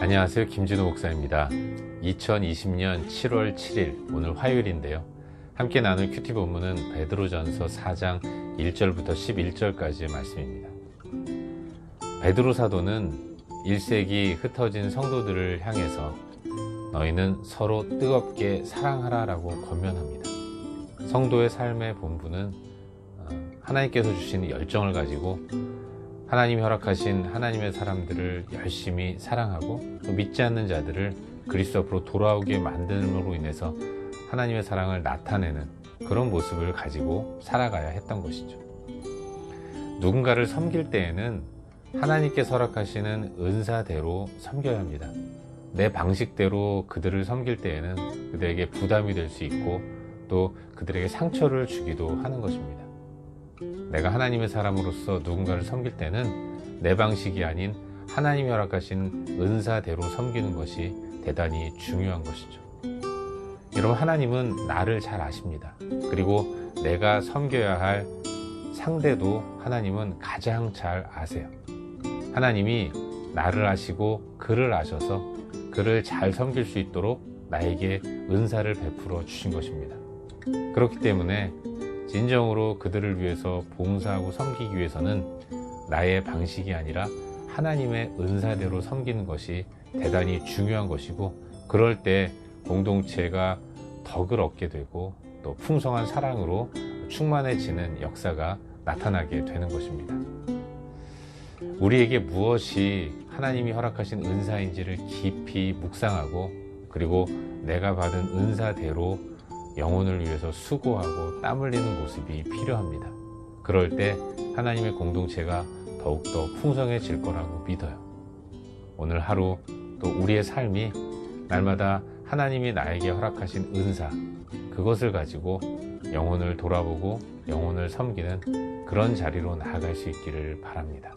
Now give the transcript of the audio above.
안녕하세요. 김진호 목사입니다. 2020년 7월 7일 오늘 화요일인데요. 함께 나눌 큐티 본문은 베드로전서 4장 1절부터 11절까지의 말씀입니다. 베드로 사도는 1세기 흩어진 성도들을 향해서 너희는 서로 뜨겁게 사랑하라라고 권면합니다. 성도의 삶의 본분은 어, 하나님께서 주신 열정을 가지고 하나님이 허락하신 하나님의 사람들을 열심히 사랑하고 또 믿지 않는 자들을 그리스도 앞으로 돌아오게 만듦으로 인해서 하나님의 사랑을 나타내는 그런 모습을 가지고 살아가야 했던 것이죠. 누군가를 섬길 때에는 하나님께 허락하시는 은사대로 섬겨야 합니다. 내 방식대로 그들을 섬길 때에는 그들에게 부담이 될 수 있고 또 그들에게 상처를 주기도 하는 것입니다. 내가 하나님의 사람으로서 누군가를 섬길 때는 내 방식이 아닌 하나님이 허락하신 은사대로 섬기는 것이 대단히 중요한 것이죠. 여러분, 하나님은 나를 잘 아십니다. 그리고 내가 섬겨야 할 상대도 하나님은 가장 잘 아세요. 하나님이 나를 아시고 그를 아셔서 그를 잘 섬길 수 있도록 나에게 은사를 베풀어 주신 것입니다. 그렇기 때문에 진정으로 그들을 위해서 봉사하고 섬기기 위해서는 나의 방식이 아니라 하나님의 은사대로 섬기는 것이 대단히 중요한 것이고 그럴 때 공동체가 덕을 얻게 되고 또 풍성한 사랑으로 충만해지는 역사가 나타나게 되는 것입니다. 우리에게 무엇이 하나님이 허락하신 은사인지를 깊이 묵상하고 그리고 내가 받은 은사대로 영혼을 위해서 수고하고 땀 흘리는 모습이 필요합니다. 그럴 때 하나님의 공동체가 더욱더 풍성해질 거라고 믿어요. 오늘 하루 또 우리의 삶이 날마다 하나님이 나에게 허락하신 은사, 그것을 가지고 영혼을 돌아보고 영혼을 섬기는 그런 자리로 나아갈 수 있기를 바랍니다.